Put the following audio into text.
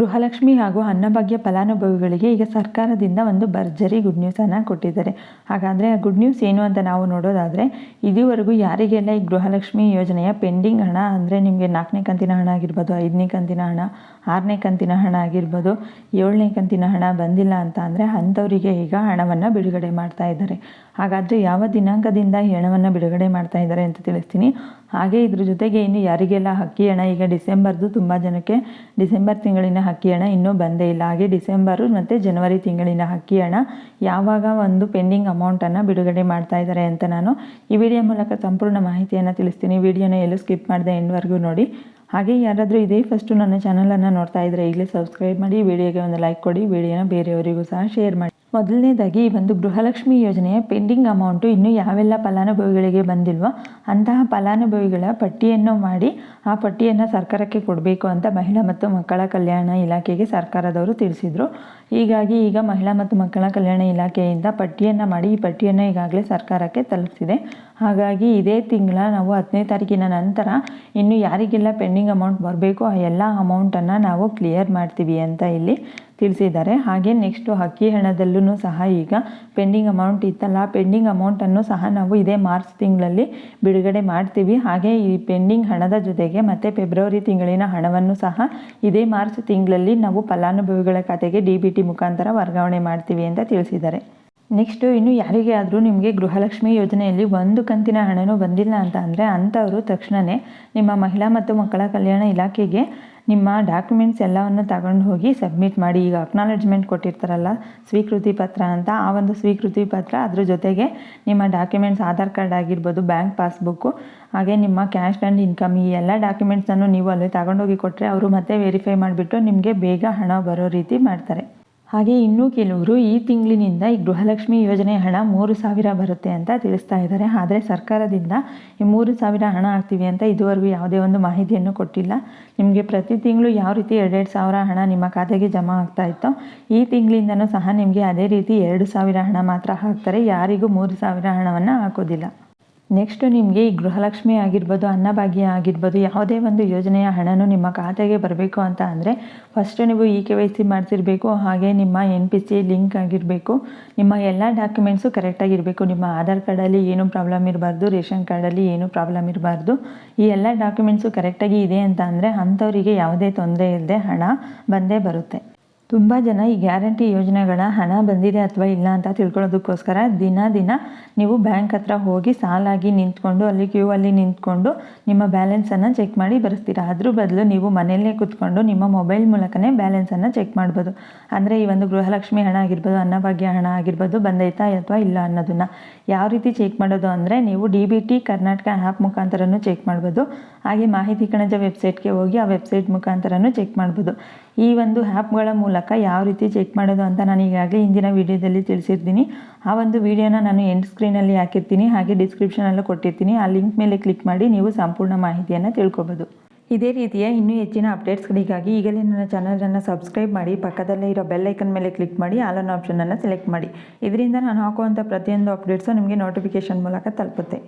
ಗೃಹಲಕ್ಷ್ಮಿ ಹಾಗೂ ಅನ್ನಭಾಗ್ಯ ಫಲಾನುಭವಿಗಳಿಗೆ ಈಗ ಸರ್ಕಾರದಿಂದ ಒಂದು ಭರ್ಜರಿ ಗುಡ್ ನ್ಯೂಸನ್ನು ಕೊಟ್ಟಿದ್ದಾರೆ. ಹಾಗಾದರೆ ಆ ಗುಡ್ ನ್ಯೂಸ್ ಏನು ಅಂತ ನಾವು ನೋಡೋದಾದರೆ, ಇದುವರೆಗೂ ಯಾರಿಗೆಲ್ಲ ಈ ಗೃಹಲಕ್ಷ್ಮಿ ಯೋಜನೆಯ ಪೆಂಡಿಂಗ್ ಹಣ ಅಂದರೆ ನಿಮಗೆ ನಾಲ್ಕನೇ ಕಂತಿನ ಹಣ ಆಗಿರ್ಬೋದು, ಐದನೇ ಕಂತಿನ ಹಣ, ಆರನೇ ಕಂತಿನ ಹಣ ಆಗಿರ್ಬೋದು, ಏಳನೇ ಕಂತಿನ ಹಣ ಬಂದಿಲ್ಲ ಅಂತ ಅಂದರೆ ಅಂಥವರಿಗೆ ಈಗ ಹಣವನ್ನು ಬಿಡುಗಡೆ ಮಾಡ್ತಾ ಇದ್ದಾರೆ. ಹಾಗಾದರೆ ಯಾವ ದಿನಾಂಕದಿಂದ ಈ ಹಣವನ್ನು ಬಿಡುಗಡೆ ಮಾಡ್ತಾ ಇದ್ದಾರೆ ಅಂತ ತಿಳಿಸ್ತೀನಿ. ಹಾಗೆ ಇದ್ರ ಜೊತೆಗೆ ಇನ್ನು ಯಾರಿಗೆಲ್ಲ ಅಕ್ಕಿ ಹಣ ಈಗ ಡಿಸೆಂಬರ್ದು ತುಂಬ ಜನಕ್ಕೆ ಡಿಸೆಂಬರ್ ತಿಂಗಳಿನ ಅಕ್ಕಿ ಹಣ ಇನ್ನೂ ಬಂದೇ ಇಲ್ಲ. ಹಾಗೆ ಡಿಸೆಂಬರು ಮತ್ತು ಜನವರಿ ತಿಂಗಳಿನ ಅಕ್ಕಿ ಹಣ ಯಾವಾಗ ಒಂದು ಪೆಂಡಿಂಗ್ ಅಮೌಂಟನ್ನು ಬಿಡುಗಡೆ ಮಾಡ್ತಾ ಇದ್ದಾರೆ ಅಂತ ನಾನು ಈ ವಿಡಿಯೋ ಮೂಲಕ ಸಂಪೂರ್ಣ ಮಾಹಿತಿಯನ್ನು ತಿಳಿಸ್ತೀನಿ. ವಿಡಿಯೋನ ಎಲ್ಲೂ ಸ್ಕಿಪ್ ಮಾಡಿದೆ ಎಂಡ್ವರೆಗೂ ನೋಡಿ. ಹಾಗೆ ಯಾರಾದರೂ ಇದೇ ಫಸ್ಟು ನನ್ನ ಚಾನಲನ್ನು ನೋಡ್ತಾ ಇದ್ದರೆ ಈಗಲೇ ಸಬ್ಸ್ಕ್ರೈಬ್ ಮಾಡಿ, ವಿಡಿಯೋಗೆ ಒಂದು ಲೈಕ್ ಕೊಡಿ, ವಿಡಿಯೋನ ಬೇರೆಯವರಿಗೂ ಸಹ ಶೇರ್ ಮಾಡಿ. ಮೊದಲನೇದಾಗಿ ಈ ಒಂದು ಗೃಹಲಕ್ಷ್ಮಿ ಯೋಜನೆಯ ಪೆಂಡಿಂಗ್ ಅಮೌಂಟು ಇನ್ನೂ ಯಾವೆಲ್ಲ ಫಲಾನುಭವಿಗಳಿಗೆ ಬಂದಿಲ್ವೋ ಅಂತಹ ಫಲಾನುಭವಿಗಳ ಪಟ್ಟಿಯನ್ನು ಮಾಡಿ ಆ ಪಟ್ಟಿಯನ್ನು ಸರ್ಕಾರಕ್ಕೆ ಕೊಡಬೇಕು ಅಂತ ಮಹಿಳಾ ಮತ್ತು ಮಕ್ಕಳ ಕಲ್ಯಾಣ ಇಲಾಖೆಗೆ ಸರ್ಕಾರದವರು ತಿಳಿಸಿದರು. ಹೀಗಾಗಿ ಈಗ ಮಹಿಳಾ ಮತ್ತು ಮಕ್ಕಳ ಕಲ್ಯಾಣ ಇಲಾಖೆಯಿಂದ ಪಟ್ಟಿಯನ್ನು ಮಾಡಿ ಈ ಪಟ್ಟಿಯನ್ನು ಈಗಾಗಲೇ ಸರ್ಕಾರಕ್ಕೆ ತಲುಪಿಸಿದೆ. ಹಾಗಾಗಿ ಇದೇ ತಿಂಗಳ ನಾವು ಹತ್ತನೇ ತಾರೀಕಿನ ನಂತರ ಇನ್ನು ಯಾರಿಗೆಲ್ಲ ಪೆಂಡಿಂಗ್ ಅಮೌಂಟ್ ಬರಬೇಕು ಆ ಎಲ್ಲ ಅಮೌಂಟನ್ನು ನಾವು ಕ್ಲಿಯರ್ ಮಾಡ್ತೀವಿ ಅಂತ ಇಲ್ಲಿ ತಿಳಿಸಿದ್ದಾರೆ. ಹಾಗೆ ನೆಕ್ಸ್ಟು ಅಕ್ಕಿ ಹಣದಲ್ಲೂ ಸಹ ಈಗ ಪೆಂಡಿಂಗ್ ಅಮೌಂಟ್ ಇತ್ತಲ್ಲ ಪೆಂಡಿಂಗ್ ಅಮೌಂಟನ್ನು ಸಹ ನಾವು ಇದೇ ಮಾರ್ಚ್ ತಿಂಗಳಲ್ಲಿ ಬಿಡುಗಡೆ ಮಾಡ್ತೀವಿ. ಹಾಗೆ ಈ ಪೆಂಡಿಂಗ್ ಹಣದ ಜೊತೆಗೆ ಮತ್ತು ಫೆಬ್ರವರಿ ತಿಂಗಳಿನ ಹಣವನ್ನು ಸಹ ಇದೇ ಮಾರ್ಚ್ ತಿಂಗಳಲ್ಲಿ ನಾವು ಫಲಾನುಭವಿಗಳ ಖಾತೆಗೆ ಡಿ ಬಿ ಟಿ ಮುಖಾಂತರ ವರ್ಗಾವಣೆ ಮಾಡ್ತೀವಿ ಅಂತ ತಿಳಿಸಿದ್ದಾರೆ. ನೆಕ್ಸ್ಟು ಇನ್ನು ಯಾರಿಗೆ ಆದರೂ ನಿಮಗೆ ಗೃಹಲಕ್ಷ್ಮಿ ಯೋಜನೆಯಲ್ಲಿ ಒಂದು ಕಂತಿನ ಹಣನೂ ಬಂದಿಲ್ಲ ಅಂತ ಅಂದರೆ ಅಂಥವರು ತಕ್ಷಣವೇ ನಿಮ್ಮ ಮಹಿಳಾ ಮತ್ತು ಮಕ್ಕಳ ಕಲ್ಯಾಣ ಇಲಾಖೆಗೆ ನಿಮ್ಮ ಡಾಕ್ಯುಮೆಂಟ್ಸ್ ಎಲ್ಲವನ್ನು ತಗೊಂಡು ಹೋಗಿ ಸಬ್ಮಿಟ್ ಮಾಡಿ. ಈಗ ಅಕ್ನಾಲೆಜ್ಮೆಂಟ್ ಕೊಟ್ಟಿರ್ತಾರಲ್ಲ, ಸ್ವೀಕೃತಿ ಪತ್ರ ಅಂತ, ಆ ಒಂದು ಸ್ವೀಕೃತಿ ಪತ್ರ ಅದ್ರ ಜೊತೆಗೆ ನಿಮ್ಮ ಡಾಕ್ಯುಮೆಂಟ್ಸ್ ಆಧಾರ್ ಕಾರ್ಡ್ ಆಗಿರ್ಬೋದು ಬ್ಯಾಂಕ್ ಪಾಸ್ಬುಕ್ಕು ಹಾಗೆ ನಿಮ್ಮ ಕ್ಯಾಶ್ ಆ್ಯಂಡ್ ಇನ್ಕಮ್ ಈ ಎಲ್ಲ ಡಾಕ್ಯುಮೆಂಟ್ಸನ್ನು ನೀವು ಅಲ್ಲಿ ತಗೊಂಡೋಗಿ ಕೊಟ್ಟರೆ ಅವರು ಮತ್ತೆ ವೆರಿಫೈ ಮಾಡಿಬಿಟ್ಟು ನಿಮಗೆ ಬೇಗ ಹಣ ಬರೋ ರೀತಿ ಮಾಡ್ತಾರೆ. ಹಾಗೆ ಇನ್ನೂ ಕೆಲವರು ಈ ತಿಂಗಳಿನಿಂದ ಈ ಗೃಹಲಕ್ಷ್ಮಿ ಯೋಜನೆ ಹಣ ಮೂರು ಸಾವಿರ ಬರುತ್ತೆ ಅಂತ ತಿಳಿಸ್ತಾ ಇದ್ದಾರೆ. ಆದರೆ ಸರ್ಕಾರದಿಂದ ಈ ಮೂರು ಸಾವಿರ ಹಣ ಹಾಕ್ತೀವಿ ಅಂತ ಇದುವರೆಗೂ ಯಾವುದೇ ಒಂದು ಮಾಹಿತಿಯನ್ನು ಕೊಟ್ಟಿಲ್ಲ. ನಿಮಗೆ ಪ್ರತಿ ತಿಂಗಳು ಯಾವ ರೀತಿ ಎರಡೆರಡು ಸಾವಿರ ಹಣ ನಿಮ್ಮ ಖಾತೆಗೆ ಜಮಾ ಆಗ್ತಾ ಇತ್ತು, ಈ ತಿಂಗಳಿಂದನೂ ಸಹ ನಿಮಗೆ ಅದೇ ರೀತಿ ಎರಡು ಸಾವಿರ ಹಣ ಮಾತ್ರ ಹಾಕ್ತಾರೆ. ಯಾರಿಗೂ ಮೂರು ಸಾವಿರ ಹಣವನ್ನು ಹಾಕೋದಿಲ್ಲ. ನೆಕ್ಸ್ಟು ನಿಮಗೆ ಈ ಗೃಹಲಕ್ಷ್ಮಿ ಆಗಿರ್ಬೋದು, ಅನ್ನಭಾಗ್ಯ ಆಗಿರ್ಬೋದು, ಯಾವುದೇ ಒಂದು ಯೋಜನೆಯ ಹಣನು ನಿಮ್ಮ ಖಾತೆಗೆ ಬರಬೇಕು ಅಂತ ಅಂದರೆ ಫಸ್ಟು ನೀವು ಇ ಕೆ ವೈ ಸಿ ಮಾಡಿಸಿರಬೇಕು, ಹಾಗೆ ನಿಮ್ಮ ಎನ್ ಪಿ ಸಿ ಲಿಂಕ್ ಆಗಿರಬೇಕು, ನಿಮ್ಮ ಎಲ್ಲ ಡಾಕ್ಯುಮೆಂಟ್ಸು ಕರೆಕ್ಟಾಗಿರಬೇಕು ನಿಮ್ಮ ಆಧಾರ್ ಕಾರ್ಡಲ್ಲಿ ಏನೂ ಪ್ರಾಬ್ಲಮ್ ಇರಬಾರ್ದು, ರೇಷನ್ ಕಾರ್ಡಲ್ಲಿ ಏನೂ ಪ್ರಾಬ್ಲಮ್ ಇರಬಾರ್ದು, ಈ ಎಲ್ಲ ಡಾಕ್ಯುಮೆಂಟ್ಸು ಕರೆಕ್ಟಾಗಿ ಇದೆ ಅಂತ ಅಂದರೆ ಅಂಥವರಿಗೆ ಯಾವುದೇ ತೊಂದರೆ ಇಲ್ಲದೆ ಹಣ ಬಂದೇ ಬರುತ್ತೆ. ತುಂಬ ಜನ ಈ ಗ್ಯಾರಂಟಿ ಯೋಜನೆಗಳ ಹಣ ಬಂದಿದೆ ಅಥವಾ ಇಲ್ಲ ಅಂತ ತಿಳ್ಕೊಳ್ಳೋದಕ್ಕೋಸ್ಕರ ದಿನ ದಿನ ನೀವು ಬ್ಯಾಂಕ್ ಹತ್ರ ಹೋಗಿ ಸಾಲಾಗಿ ನಿಂತ್ಕೊಂಡು ಅಲ್ಲಿ ಕ್ಯೂ ಅಲ್ಲಿ ನಿಂತ್ಕೊಂಡು ನಿಮ್ಮ ಬ್ಯಾಲೆನ್ಸನ್ನು ಚೆಕ್ ಮಾಡಿ ಬರೆಸ್ತೀರಾ? ಅದ್ರ ಬದಲು ನೀವು ಮನೆಯಲ್ಲೇ ಕೂತ್ಕೊಂಡು ನಿಮ್ಮ ಮೊಬೈಲ್ ಮೂಲಕನೇ ಬ್ಯಾಲೆನ್ಸನ್ನು ಚೆಕ್ ಮಾಡ್ಬೋದು. ಅಂದರೆ ಈ ಒಂದು ಗೃಹಲಕ್ಷ್ಮಿ ಹಣ ಆಗಿರ್ಬೋದು, ಅನ್ನಭಾಗ್ಯ ಹಣ ಆಗಿರ್ಬೋದು, ಬಂದೈತಾ ಅಥವಾ ಇಲ್ಲ ಅನ್ನೋದನ್ನು ಯಾವ ರೀತಿ ಚೆಕ್ ಮಾಡೋದು ಅಂದರೆ ನೀವು D B T Karnataka app ಮುಖಾಂತರನೂ check ಮಾಡ್ಬೋದು. ಹಾಗೆ ಮಾಹಿತಿ ಕಣಜ ವೆಬ್ಸೈಟ್ಗೆ ಹೋಗಿ ಆ ವೆಬ್ಸೈಟ್ ಮುಖಾಂತರನೂ ಚೆಕ್ ಮಾಡ್ಬೋದು. ಈ ಒಂದು ಆ್ಯಪ್ಗಳ ಮೂಲಕ ಯಾವ ರೀತಿ ಚೆಕ್ ಮಾಡೋದು ಅಂತ ನಾನು ಈಗಾಗಲೇ ಹಿಂದಿನ ವೀಡಿಯೋದಲ್ಲಿ ತಿಳಿಸಿರ್ತೀನಿ. ಆ ಒಂದು ವೀಡಿಯೋನ ನಾನು ಎಂಡ್ ಸ್ಕ್ರೀನಲ್ಲಿ ಹಾಕಿರ್ತೀನಿ. ಹಾಗೆ ಡಿಸ್ಕ್ರಿಪ್ಷನಲ್ಲೂ ಕೊಟ್ಟಿರ್ತೀನಿ. ಆ ಲಿಂಕ್ ಮೇಲೆ ಕ್ಲಿಕ್ ಮಾಡಿ ನೀವು ಸಂಪೂರ್ಣ ಮಾಹಿತಿಯನ್ನು ತಿಳ್ಕೊಬೋದು. ಇದೇ ರೀತಿಯ ಇನ್ನೂ ಹೆಚ್ಚಿನ ಅಪ್ಡೇಟ್ಸ್ಗಳಿಗಾಗಿ ಈಗಲೇ ನನ್ನ ಚಾನಲನ್ನು ಸಬ್ಸ್ಕ್ರೈಬ್ ಮಾಡಿ, ಪಕ್ಕದಲ್ಲೇ ಇರೋ ಬೆಲ್ ಮೇಲೆ ಕ್ಲಿಕ್ ಮಾಡಿ ಆಲ್ ಆನ್ ಆಪ್ಷನನ್ನು ಸೆಲೆಕ್ಟ್ ಮಾಡಿ. ಇದರಿಂದ ನಾನು ಹಾಕುವಂಥ ಪ್ರತಿಯೊಂದು ಅಪ್ಡೇಟ್ಸು ನಿಮಗೆ ನೋಟಿಫಿಕೇಷನ್ ಮೂಲಕ ತಲುಪುತ್ತೆ.